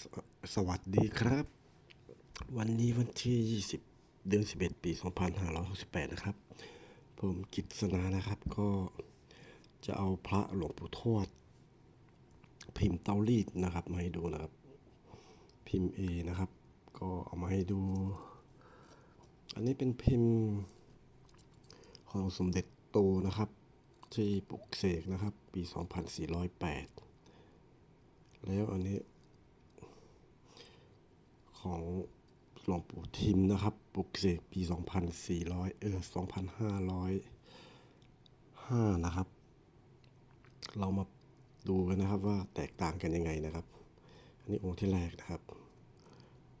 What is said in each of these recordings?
สสวัสดีครับ วันนี้วันที่ 20 เดือน 11 ปี 2568 นะครับ ผมกิตสนานะครับก็จะเอาพระหลวงปู่ทวด พิมพ์เตารีดนะครับมาให้ดูนะครับ พิมพ์ A นะครับ ก็เอามาให้ดู อันนี้เป็นพิมพ์ของสมเด็จโตนะครับ ที่ปลุกเสกนะครับ ปี 2408 แล้วอันนี้ ของหลวงปู่ทิมนะครับปลุกเสกปี 2400 เออ 2505 นะครับ เรามาดูกันนะครับว่าแตกต่างกันยังไงนะครับ อันนี้องค์ที่แรกนะครับ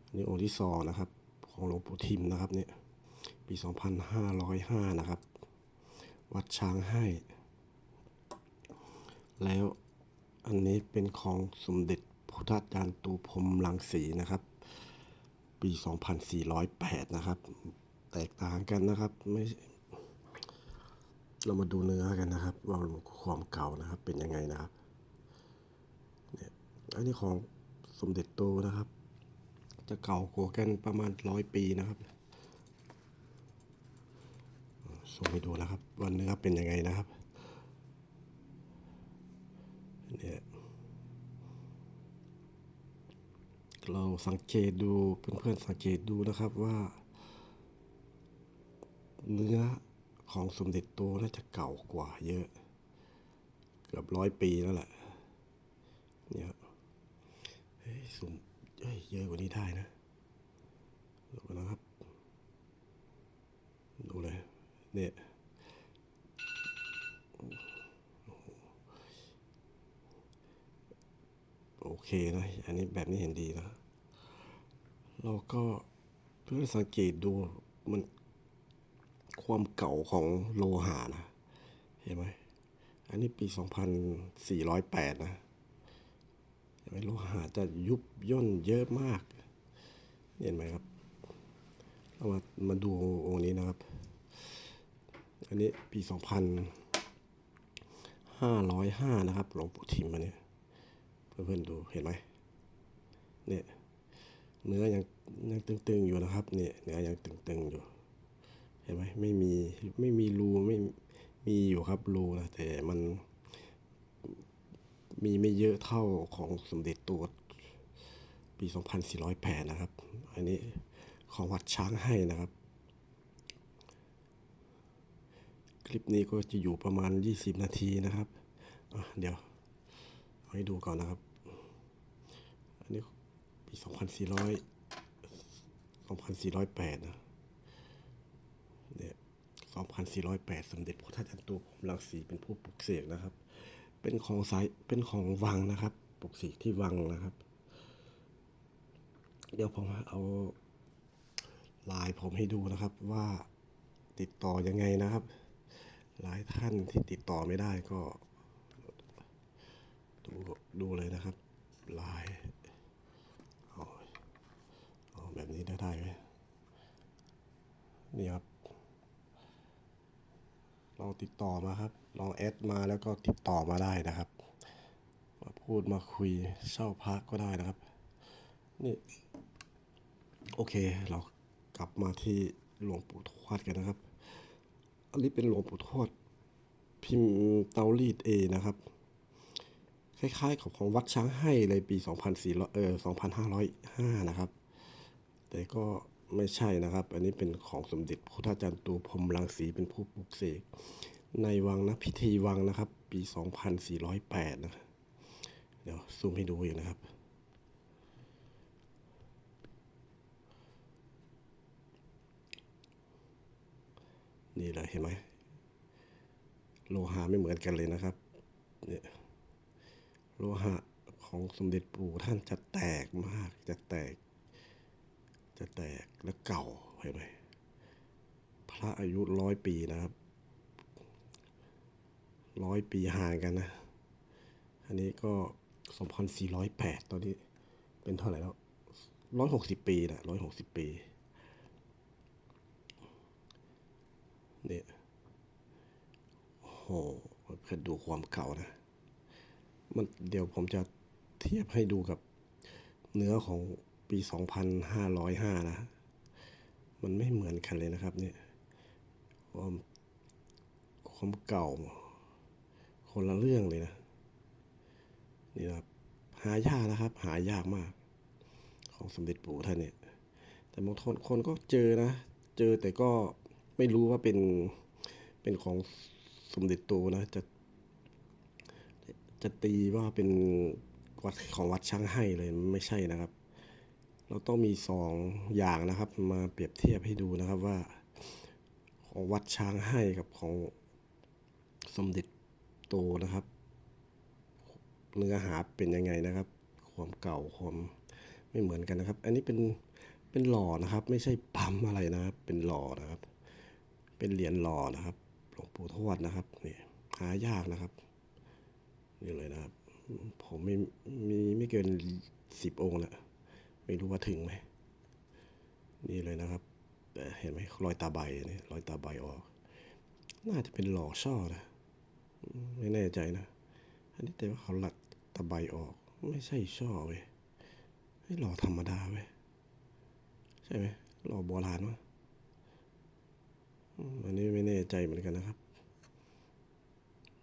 อันนี้องค์ที่สองนะครับ ของหลวงปู่ทิมนะครับเนี่ย ปี 2505 นะครับ วัดช้างให้ แล้วอันนี้เป็นของสมเด็จพุทธาจารย์ตูพรมลังสีนะครับ ปี 2408 นะครับ แตกต่างกันนะครับไม่เรามาดูเนื้อกันนะครับ ว่าความเก่านะครับเป็นยังไงนะครับเนี่ยอันนี้ของสมเด็จโตนะครับ จะเก่ากว่ากันประมาณร้อยปีนะครับส่งไปดูนะครับว่าเนื้อเป็นยังไงนะครับเนี่ย เราสังเกตดูเพื่อนๆสังเกตดูนะครับว่า เนื้อของสมเด็จโตน่าจะเก่ากว่าเยอะ เกือบร้อยปีแล้วแหละเนี่ยเฮ้ยสุ่มเฮ้ยเยอะกว่านี้ได้นะดูนะครับ ดูเลยเนี่ย โอเคนะ อันนี้แบบนี้เห็นดีนะ เราก็เพื่อสังเกตดูมันความเก่าของโลหะนะ เห็นไหม อันนี้ปี 2408 นะเห็นไหมโลหะจะยุบย่นเยอะมาก เห็นไหมครับ เรามามาดูองค์นี้นะครับ อันนี้ปี 2505 นะครับ หลวงปู่ทิมอันนี้ เพื่อนๆดูเห็นไหมเนี่ยเนื้อยังยังตึงๆอยู่นะครับเนี่ยเนื้อยังตึงๆอยู่เห็นไหมไม่มีไม่มีรูไม่มีอยู่ครับรูนะแต่มัน มีไม่เยอะเท่าของสมเด็จตัวปี 2408 นะครับ อันนี้ของวัดช้างให้นะครับ คลิปนี้ก็จะอยู่ประมาณ 20 นาทีนะครับ เดี๋ยว ให้ดูก่อนนะครับ อันนี้ปี2400 2408นะเนี่ย2408สมเด็จพระเจ้าจันตูผมรังสีเป็นผู้ปลุกเสกนะครับ เป็นของสายเป็นของวังนะครับ ปลุกเสกที่วังนะครับ เดี๋ยวผมเอาลน์ผมให้ดูนะครับว่าติดต่อยังไงนะครับ หลายท่านที่ติดต่อไม่ได้ก็ ดูเลยนะครับลายเอาเอาแบบนี้ได้ได้ไหมนี่ครับลองติดต่อมาครับลองแอดมาแล้วก็ติดต่อมาได้นะครับมาพูดมาคุยเช่าพักก็ได้นะครับ นี่โอเคเรากลับมาที่หลวงปู่ทวดกันนะครับ อันนี้เป็นหลวงปู่ทวดพิมพ์เตารีดเอนะครับ คล้าย ๆ กับของวัดช้างให้เลยปี 2400เออ2505 นะครับ แต่ก็ไม่ใช่นะครับ อันนี้เป็นของสมเด็จพุทธาจารย์ตูพรมรังสีเป็นผู้ปลุกเสกในวังนะพิธีวังนะครับ ปี 2408 นะ เดี๋ยวซูมให้ดูอีกนะครับนี่เลยเห็นไหมโลหะไม่เหมือนกันเลยนะครับเนี่ย ลหะของสมเด็จปู่ท่านจะแตกมาก จะแตก จะแตกและเก่าเห็นไหมพระอายุร้อยปีนะครับร้อยปีห่างกันนะ อันนี้ก็สองพันสี่ร้อยแปดตอนนี้เป็นเท่าไหร่แล้วร้อยหกสิบปีนะร้อยหกสิบปี เนี่ยโอ้โหเพื่อดูความเก่านะ มันเดี๋ยวผมจะเทียบให้ดูกับเนื้อของปีสองพันห้าร้อยห้านะ มันไม่เหมือนกันเลยนะครับเนี่ยความความเก่า คนละเรื่องเลยนะ นี่นะครับ หายากนะครับ หายากมาก ของสมเด็จปู่ท่านเนี่ย แต่บางคนคนก็เจอนะ เจอแต่ก็ไม่รู้ว่าเป็นเป็นของสมเด็จโตนะ จะ จะตีว่าเป็นวัดของวัดช่างให้เลยไม่ใช่นะครับ เราต้องมีสองอย่างนะครับ มาเปรียบเทียบให้ดูนะครับว่า ของวัดช้างให้กับของสมเด็จโตนะครับ เนื้อหาเป็นยังไงนะครับ ความเก่าความไม่เหมือนกันนะครับ อันนี้เป็นเป็นหล่อนะครับ ไม่ใช่ปั๊มอะไรนะครับ เป็นหล่อนะครับ เป็นเหรียญหล่อนะครับหลวงปู่ทวดนะครับนี่หายากนะครับ นี่เลยนะครับ ผมมีมีไม่เกินสิบองค์แหละไม่รู้ว่าถึงไหมนี่เลยนะครับเห็นไหมรอยตาใบนี่รอยตาใบออก น่าจะเป็นหล่อช่อนะไม่แน่ใจนะ อันนี้แต่ว่าเขาหลัดตะไบออก ไม่ใช่ช่อเว้ยให้หล่อธรรมดาเว้ยใช่ไหมหล่อโบราณวะอันนี้ไม่แน่ใจเหมือนกันนะครับ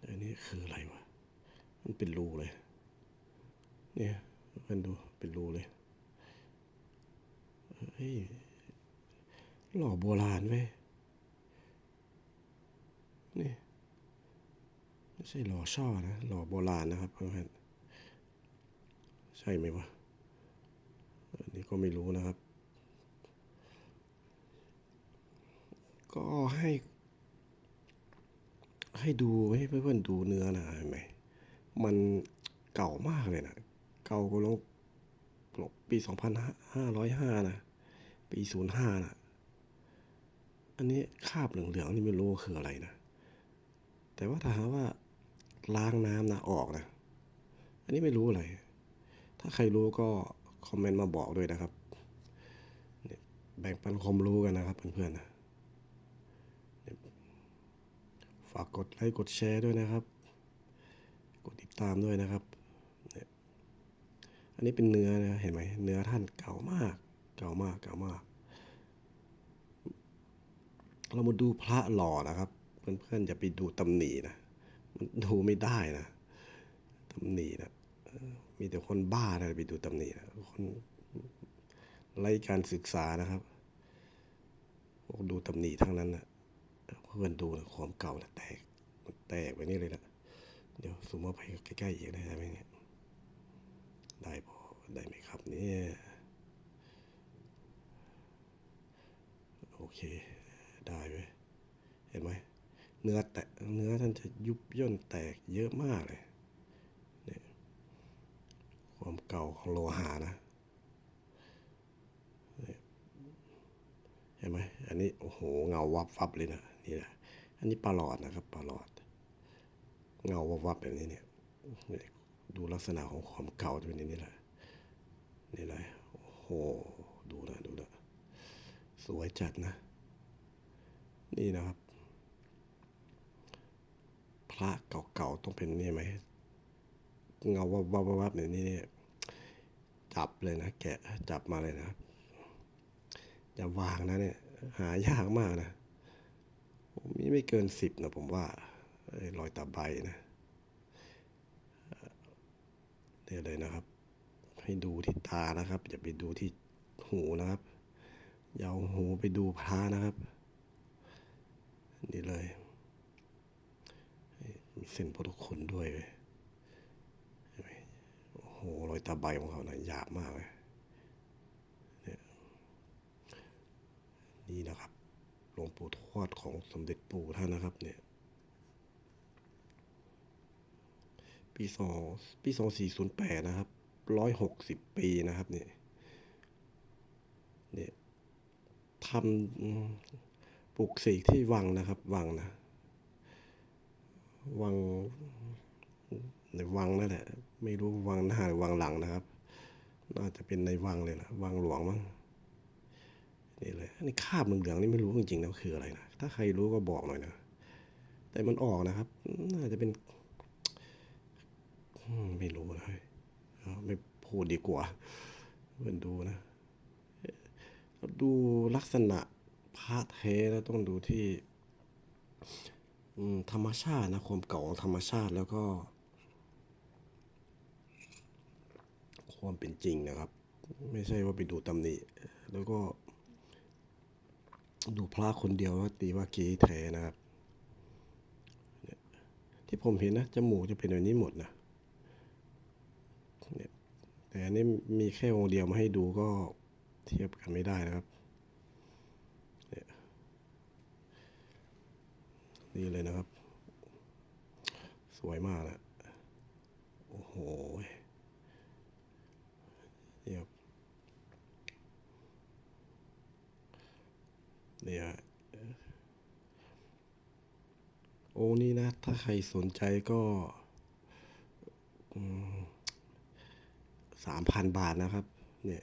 อันนี้คืออะไรวะ มันเป็นรูเลย เนี่ยมันดูเป็นรูเลยเฮ้ยหล่อโบราณเว้ยนี่ไม่ใช่หล่อช่อนะหล่อโบราณนะครับเพื่อนใช่ไหมวะอันนี้ก็ไม่รู้นะครับ ก็ให้ ให้ดูให้เพื่อนๆดูเนื้อนะเห็นไหม มันเก่ามากเลยนะ เก่ากว่าลงปีสองพันห้าร้อยห้านะ ปีศูนย์ห้านะ อันนี้คาบเหลืองๆนี่ไม่รู้คืออะไรนะ แต่ว่าถ้าหากว่าล้างน้ำนะออกนะ อันนี้ไม่รู้อะไร ถ้าใครรู้ก็คอมเมนต์มาบอกด้วยนะครับเนี่ยแบ่งปันความรู้กันนะครับเพื่อนๆนะฝากกดไลค์กดแชร์ด้วยนะครับ กดติดตามด้วยนะครับเนี่ยอันนี้เป็นเนื้อนะเห็นไหมเนื้อท่านเก่ามาก เก่ามากเก่ามาก เรามาดูพระหล่อนะครับ เพื่อนๆอย่าไปดูตำหนินะมันดูไม่ได้นะตำหนินะมีแต่คนบ้านะไปดูตำหนินะคนไร้การศึกษานะครับพวกดูตำหนิทั้งนั้นนะเพื่อนดูนะความเก่านะแตกแตกไปนี่เลยนะ เดี๋ยวซูมาไปใกล้ๆอีกได้ไหมเนี่ย ได้พอได้ไหมครับเนี่ย โอเค ได้เว้ยเห็นไหมเนื้อแตะเนื้อท่านจะยุบย่นแตกเยอะมากเลยเนี่ยความเก่าของโลหะนะเนี่ยเห็นไหมอันนี้โอ้โหเงาวับวับเลยนะนี่นะอันนี้ปลาหลอดนะครับปลาหลอด เงาวับวับแบบนี้เนี่ยดูลักษณะของความเก่าจะเป็นอย่างนี้แหละนี่เลยโอ้โหดูนะดูนะสวยจัดนะ นี่นะครับ พระเก่าๆต้องเป็นนี่ไหมเงาวับวับวับแบบนี้เนี่ยจับเลยนะ แกะจับมาเลยนะอย่าวางนะเนี่ย หายากมากนะมีไม่เกินสิบนะผมว่า รอยตาใบนะเนี่ยเลยนะครับ ให้ดูที่ตานะครับ อย่าไปดูที่หูนะครับอย่าเอาหูไปดูพระนะครับ นี่เลย มีเส้นพุทธคุณด้วยเว้ยโอ้โหรอยตาใบของเขานะหยาบมากเลยเนี่ยนี่นะครับหลวงปู่ทวดของสมเด็จปู่ท่านนะครับเนี่ย ปีสองปีสองสี่ศูนย์แปดนะครับร้อยหกสิบปีนะครับเนี่ยเนี่ยทำปลูกเสกที่วังนะครับ วังนะ วังในวังนั่นแหละ ไม่รู้วังหน้าหรือวังหลังนะครับ น่าจะเป็นในวังเลยนะวังหลวงมั้งนี่เลยอันนี้คาบเหลืองๆนี่ไม่รู้จริงๆนะคืออะไรนะถ้าใครรู้ก็บอกหน่อยนะแต่มันออกนะครับ น่าจะเป็น ไม่รู้นะเฮ้ยไม่พูดดีกว่าเพื่นดูนะ ดูลักษณะพระเทแล้วต้องดูที่ธรรมชาตินะความเก่าของธรรมชาติแล้วก็ ความเป็นจริงนะครับ ไม่ใช่ว่าไปดูตำหนิแล้วก็ ดูพระคนเดียวว่าตีว่ากีแท้นะครับ ที่ผมเห็นนะจมูกจะเป็นแบบนี้หมดนะ แต่อันนี้มีแค่องค์เดียวมาให้ดูก็เทียบกันไม่ได้นะครับนี่เลยนะครับ สวยมากนะโอ้โหเนี่ยเนี่ยโอ้นี่นะ ถ้าใครสนใจก็ สามพันบาทนะครับ เนี่ย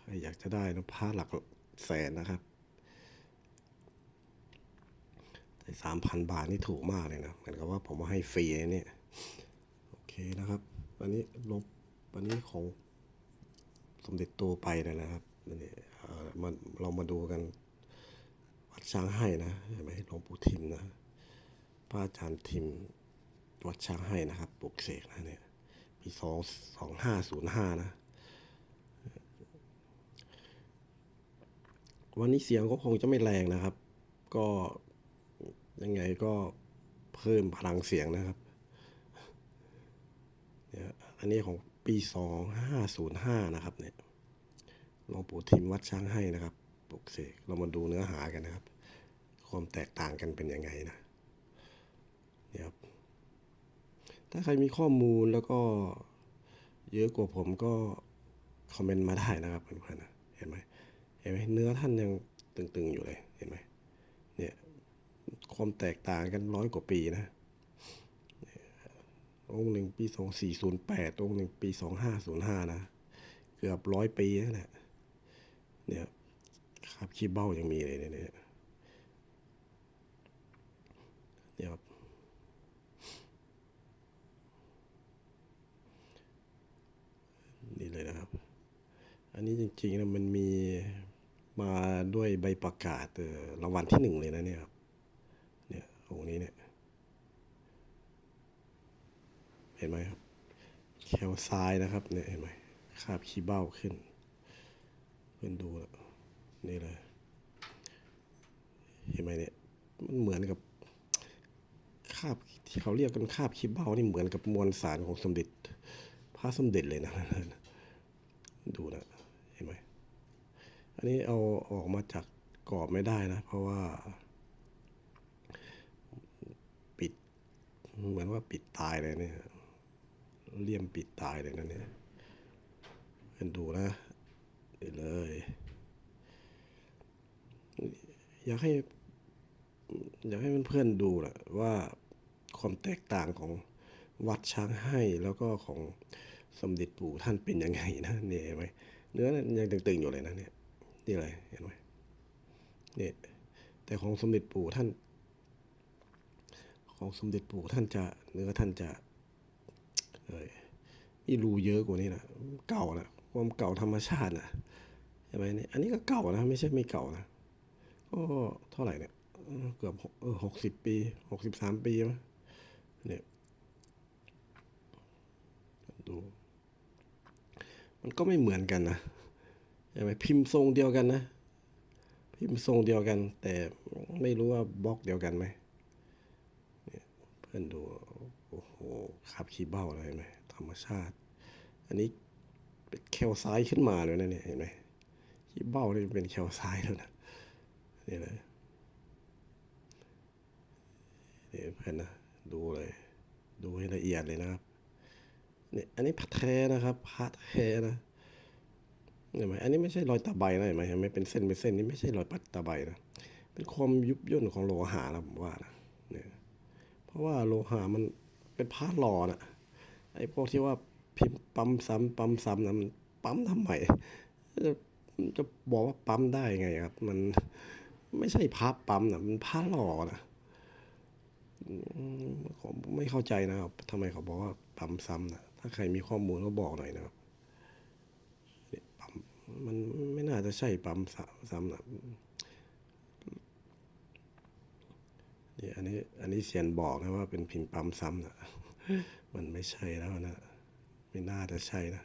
ใครอยากจะได้นะผ้าหลักแสนนะครับแต่สามพันบาทนี่ถูกมากเลยนะ เหมือนกับว่าผมมาให้ฟรีเนี่ย โอเคนะครับ อันนี้ลบ อันนี้ของสมเด็จโตไปเลยนะครับนนี้เอ่อมันเรามาดูกันวัดช้างให้นะเห็นไหมหลวงปู่ทิมนะพระอาจารย์ทิมวัดช้างให้นะครับปลุกเสกนะเนี่ย สองสองห้าศูนย์ห้านะ วันนี้เสียงก็คงจะไม่แรงนะครับ ก็ยังไงก็เพิ่มพลังเสียงนะครับเนี่ยอันนี้ของปีสองห้าศูนย์ห้านะครับเนี่ยหลวงปู่ทิมวัดช้างให้นะครับปลุกเสกเรามาดูเนื้อหากันนะครับ ความแตกต่างกันเป็นยังไงนะเนี่ยครับ ถ้าใครมีข้อมูลแล้วก็เยอะกว่าผมก็คอมเมนต์มาได้นะครับเพื่อนๆนะเห็นไหมเห็นไหมเนื้อท่านยังตึงๆอยู่เลยเห็นไหมเนี่ยความแตกต่างกันร้อยกว่าปีนะองค์หนึ่งปีสองสี่ศูนย์แปดองค์หนึ่งปีสองห้าศูนย์ห้านะ เกือบร้อยปีแล้วนะเนี่ยคราบขี้เบ้ายังมีเลยเนี่ยเนี่ยเนี่ยครับ นี่เลยนะครับ อันนี้ จริงๆนะมันมีมาด้วยใบประกาศเออรางวัลที่หนึ่งเลยนะเนี่ยครับเนี่ยองค์นี้เนี่ย เห็นไหมครับแคลซ้ายนะครับเนี่ยเห็นไหมคาบขี้เบ้าขึ้นเพื่อนดูนี่เลย เห็นไหมเนี่ยมันเหมือนกับคาบที่เขาเรียกกันคาบขี้เบ้านี่เหมือนกับมวลสารของสมเด็จพระสมเด็จเลยนะดูนะ อันนี้เอาออกมาจากกรอบไม่ได้นะ เพราะว่า ปิด เหมือนว่าปิดตายเลยเนี่ยเลี่ยมปิดตายเลยนะเนี่ยเพื่อนดูนะนี่เลย อยากให้ อยากให้เพื่อนๆดูนะว่าความแตกต่างของวัดช้างให้แล้วก็ของสมเด็จปู่ท่านเป็นยังไงนะเนี่ยไหมเนื้อนั้นยังตึงๆอยู่เลยนะเนี่ย นี่เลยเห็นไหมเนี่ยแต่ของสมเด็จปู่ท่าน ของสมเด็จปู่ท่านจะเนื้อท่านจะเอยมีรูเยอะกว่านี้นะเก่านะความเก่าธรรมชาตินะเห็นไหมเนี่ยอันนี้ก็เก่านะไม่ใช่ไม่เก่านะก็เท่าไหร่เนี่ยเกือบหกเออหกสิบปีหกสิบสามปีมั้ยเนี่ยดู มันก็ไม่เหมือนกันนะ ใช่ไหมพิมพ์ทรงเดียวกันนะ พิมพ์ทรงเดียวกัน แต่ไม่รู้ว่าบล็อกเดียวกันไหมเพื่อนดูโอ้โหขับขี้เบ้าเลยไหมธรรมชาติ อันนี้เป็นแคลซ้ายขึ้นมาเลยนะเนี่ยเห็นไหมขี้เบ้านี่เป็นแคลซ้ายแล้วนะนี่เลยนี่เพื่อนนะดูเลย ดูให้ละเอียดเลยนะครับเนี่ยอันนี้พัดแท้นะครับพัดแท้นะ เห็นไหมอันนี้ไม่ใช่รอยตะไบนะเห็นไหมเห็นไหมเป็นเส้นเป็นเส้นนี่ไม่ใช่รอยปัดตะไบนะเป็นความยุบย่นของโลหะนะผมว่านะเนี่ยเพราะว่าโลหะมันเป็นพาหล่อนะไอ้พวกที่ว่าพิมพ์ปั๊มซ้ำปั๊มซ้ำนะมันปั๊มทำไมจะจะบอกว่าปั๊มได้ไงครับ มันไม่ใช่พาปั๊มนะมันพาหล่อนะผมไม่เข้าใจนะครับทำไมเขาบอกว่าปั๊มซ้ำนะถ้าใครมีข้อมูลก็บอกหน่อยนะครับ มันไม่น่าจะใช่ปั๊มซ้ำนะนี่อันนี้อันนี้เซียนบอกนะว่าเป็นพิมพ์ปั๊มซ้ำนะมันไม่ใช่แล้วนะ ไม่น่าจะใช่นะ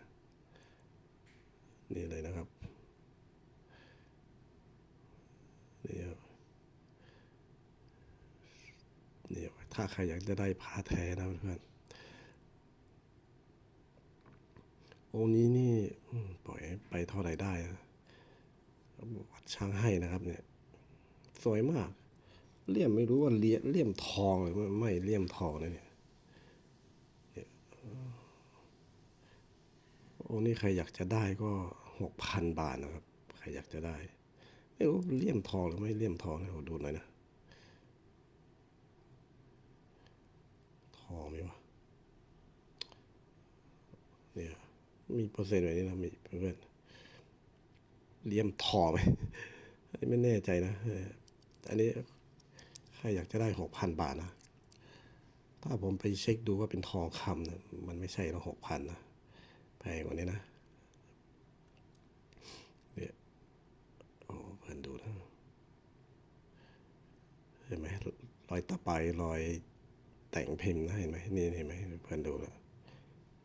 นี่เลยนะครับนี่ครับนี่ถ้าใครอยากจะได้ผ้าแท้นะเพื่อนๆ องค์นี้นี่ปล่อยไปเท่าไหร่ได้วัดช้างให้นะครับ เนี่ย สวยมากเลี่ยมไม่รู้ว่าเลี่ยเลี่ยมทองหรือไม่เลี่ยมทองนะเนี่ยเนี่ยองนี้ใครอยากจะได้ก็หกพันบาทนะครับ ใครอยากจะได้ ไม่รู้เลี่ยมทองหรือไม่เลี่ยมทองนะขอดูหน่อยนะ ทองไหมวะเนี่ย มีเปอร์เซ็นต์แบบนี้นะมีเพื่อนเลี่ยมทองไหมอันนี้ไม่แน่ใจนะอออันนี้ใครอยากจะได้หกพันบาทนะ ถ้าผมไปเช็คดูว่าเป็นทองคำนะมันไม่ใช่ละหกพันนะแพงกว่านี้นะเนี่ยโอ้เพื่อนดูนะเห็นไหมรอยตะไบรอยแต่งพิมพ์นะเห็นไหมนี่เห็นไหมเพื่อนดูแล้ว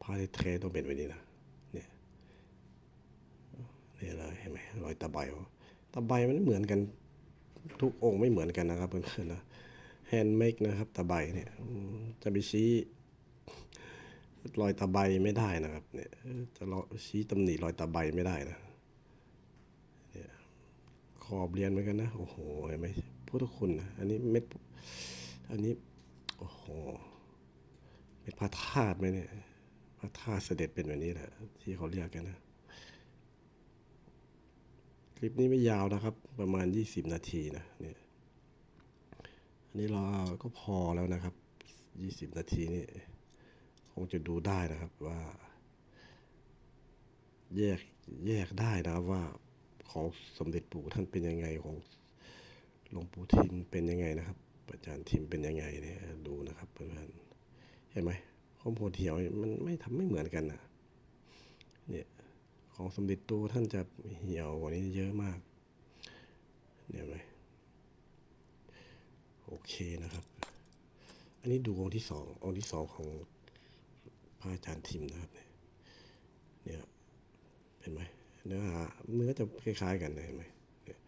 ผ้าที่เทต้องเป็นแบบนี้นะ นี่เลยเห็นไหมรอยตะไบตะไบมันไม่เหมือนกันทุกองค์ไม่เหมือนกันนะครับเพื่อนๆนะแฮนด์เมกนะครับตะไบเนี่ยจะไปชี้รอยตะไบไม่ได้นะครับเนี่ยจะชี้ตำหนิรอยตะไบไม่ได้นะเนี่ยขอบเรียนเหมือนกันนะโอ้โหเห็นไหมพุทธคุณนะอันนี้เม็ดอันนี้โอ้โหเม็ดพระธาตุไหมเนี่ยพระธาตุเสด็จเป็นแบบนี้แหละที่เขาเรียกกันนะ คลิปนี้ไม่ยาวนะครับ ประมาณ 20 นาทีนะเนี่ยอันนี้เราก็พอแล้วนะครับ 20 นาทีนี่คงจะดูได้นะครับว่า แยกแยกได้นะครับว่าของสมเด็จปู่ท่านเป็นยังไงของหลวงปู่ทิมเป็นยังไงนะครับอาจารย์ทิมเป็นยังไงเนี่ยดูนะครับเพื่อนเห็นไหมข้อมูลเหี่ยวมันไม่ทำไม่เหมือนกันนะเนี่ย ของสมเด็จตัวท่านจะเหี่ยวกว่านี้เยอะมากเนี่ยเห็นไหมโอเคนะครับ อันนี้ดูองค์ที่สององค์ที่สองของพระอาจารย์ทิมนะครับเนี่ยเนี่ยเห็นไหมเนื้อหาเนื้อจะคล้ายๆกันนะเห็นไหมเนี่ย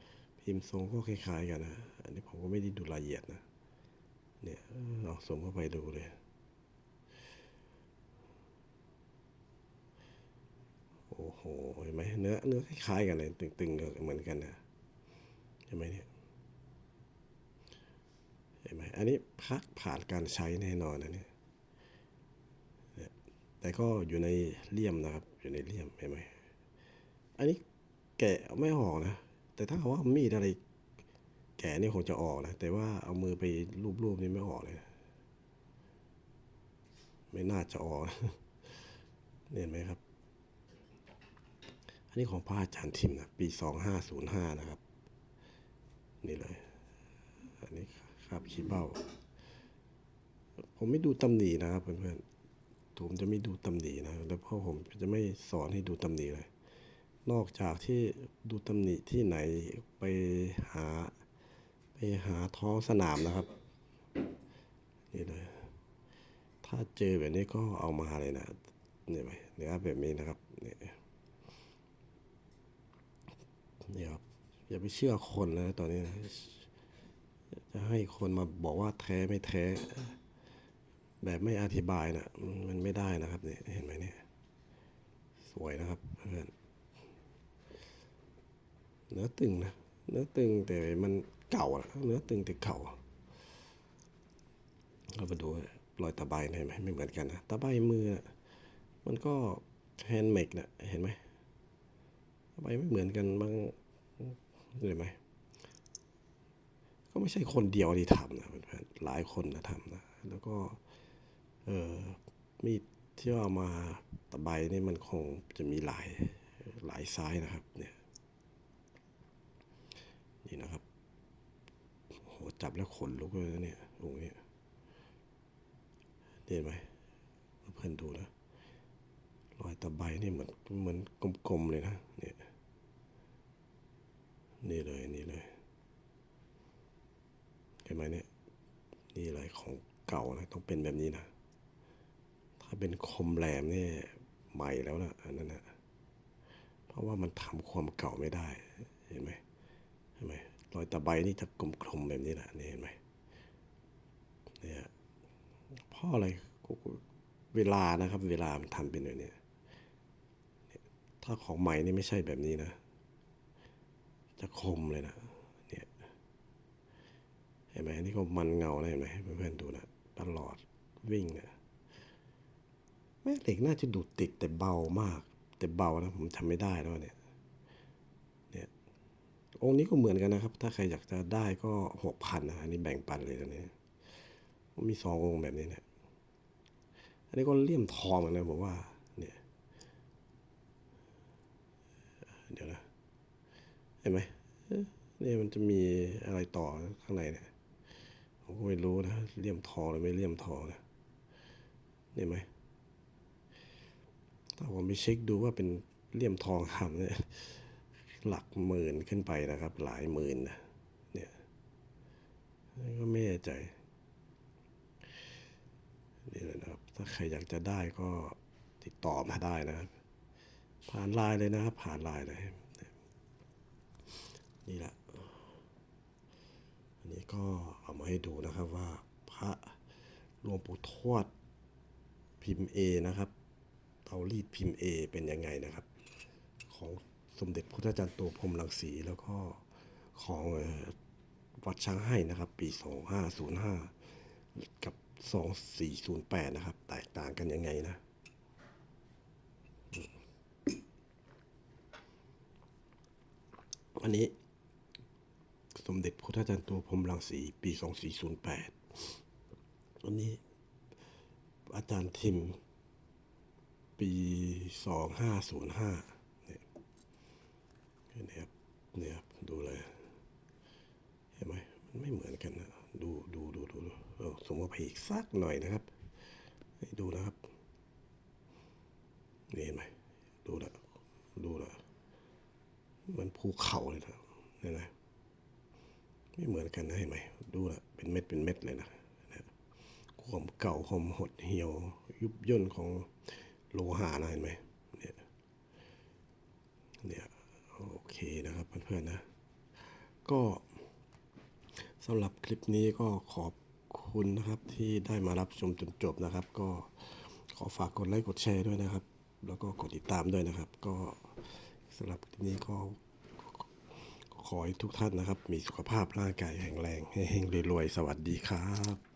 พิมพ์ทรงก็คล้ายๆกันนะอันนี้ผมก็ไม่ได้ดูรายละเอียดนะเนี่ยลองส่งเข้าไปดูเลย อ้โหเห็นไหมเนื้อเนื้อคล้ายๆกันเลยตึงๆเลยเหมือนกันนะเห็นไหมเนี่ยเห็นไหมอันนี้พักผ่านการใช้แน่นอนนะเนี่ยแต่ก็อยู่ในเลี่ยมนะครับ อยู่ในเลี่ยมเห็นไหมอันนี้แกะไม่ออกนะ แต่ถ้าว่ามีดอะไรแกะนี่คงจะออกนะแต่ว่าเอามือไปรูปๆนี่ไม่ออกเลยนะไม่น่าจะออกเห็นไหมครับ อันนี้ของพระอาจารย์ทิมนะปีสองห้าศูนย์ห้านะครับ นี่เลย อันนี้ครับขี้เบ้า ผมไม่ดูตำหนินะครับเพื่อนๆผมจะไม่ดูตำหนินะแล้วพ่อผมจะไม่สอนให้ดูตำหนิเลย นอกจากที่ดูตำหนิที่ไหนไปหา ไปหาท้องสนามนะครับ นี่เลย ถ้าเจอแบบนี้ก็เอามาเลยนะนี่ไหมเนื้อแบบนี้นะครับนี่ นี่ครับอย่าไปเชื่อคนนะตอนนี้นะจะให้คนมาบอกว่าแท้ไม่แท้ แบบไม่อธิบายนะมันไม่ได้นะครับเนี่ยเห็นไหมเนี่ยสวยนะครับเพื่อนเนื้อตึงนะเนื้อตึงแต่มันเก่าอะเนื้อตึงแต่เก่าเรามาดูรอยตะไบเห็นไหมไม่เหมือนกันนะตะไบมือนะมันก็แฮนด์เมดนะเห็นไหมตะไบไม่เหมือนกันบาง เห็นไหมก็ไม่ใช่คนเดียวที่ทำนะเพื่อนๆหลายคนนะทำนะ แล้วก็เออมีดที่เอามาตะไบนี่มันคงจะมีหลายหลายไซส์นะครับเนี่ยนี่นะครับโหจับแล้วขนลุกเลยนะเนี่ยตรงนี้เห็นไหมเพื่อนดูนะรอยตะไบนี่เหมือนเหมือนกลมๆเลยนะเนี่ย นี่เลยนี่เลยเห็นไหมเนี่ยนี่อะไรของเก่านะต้องเป็นแบบนี้นะ ถ้าเป็นคมแหลมนี่ใหม่แล้วนะอันนั้นนะเพราะว่ามันทำความเก่าไม่ได้ เห็นไหมเห็นไหมรอยตะไบนี่จะกลมๆแบบนี้แหละนี่เห็นไหมเนี่ยเพราะอะไรกูเวลานะครับ เวลามันทำเป็นแบบนี้เนี่ยถ้าของใหม่นี่ไม่ใช่แบบนี้นะ จะคมเลยนะเนี่ยเห็นไหมนี่ก็มันเงานะเห็นไหมเพื่อนๆดูนะตลอดวิ่งเนะแม่เหล็กน่าจะดูดติดแต่เบามาก แต่เบานะผมทำไม่ได้แล้วเนี่ยเนี่ยองค์นี้ก็เหมือนกันนะครับ ถ้าใครอยากจะได้ก็หกพันนะอันนี้แบ่งปันเลยตอนนี้มีสององค์แบบนี้เนี่ยอันนี้ก็เลี่ยมทองเหมือนกันผมว่า เนี่ยเดี๋ยวนะ เห็นไหมเนี่มันจะมีอะไรต่อข้างในเนี่ยผมก็ไม่รู้นะเลี่ยมทองหรือไม่เลี่ยมทองนะเห็นไหมถ้าผมไปเช็คดูว่าเป็นเลี่ยมทองคำเนี่ยหลักหมื่นขึ้นไปนะครับ หลายหมื่นนะเนี่ยนี่ก็ไม่แน่ใจนี่แหละนะครับ ถ้าใครอยากจะได้ก็ติดต่อมาได้นะครับ ผ่านไลน์เลยนะครับ ผ่านไลน์เลย นี่แหละ อันนี้ก็เอามาให้ดูนะครับว่าพระหลวงปู่ทวดพิมพ์ A นะครับ เตารีดพิมพ์ A เป็นยังไงนะครับ ของสมเด็จพุทธจารย์โตพรมรังสีแล้วก็ของวัดช้างให้นะครับ ปี 2505 กับ 2408 นะครับ แตกต่างกันยังไงนะอันนี้ มเด็จพุทธจารย์โตพรมรังสีปี 2408 อันนี้อาจารย์ทิม ปี 2505 เนี่ยเนี่ยครับเนี่ยครับดูเลย เห็นไหมมันไม่เหมือนกันนะ ดูดูดูดูดูเออสมมติไปอีกสักหน่อยนะครับให้ดูนะครับนี่เห็นไหมดูละดูละมันภูเขาเลยนะเห็นไหม ไม่เหมือนกันนะเห็นไหมดูละเป็นเม็ดเป็นเม็ดเลยนะนะความเก่าความหดเหี่ยว ยุบย่นของโลหะนะเห็นไหมเนี่ยเนี่ยโอเคนะครับเพื่อนๆนะ ก็สำหรับคลิปนี้ก็ขอบคุณนะครับที่ได้มารับชมจนจบนะครับ ก็ขอฝากกดไลค์กดแชร์ด้วยนะครับ แล้วก็กดติดตามด้วยนะครับ ก็สำหรับคลิปนี้ก็ ขอให้ทุกท่านนะครับ มีสุขภาพร่างกายแข็งแรงให้เฮงรวยๆสวัสดีครับ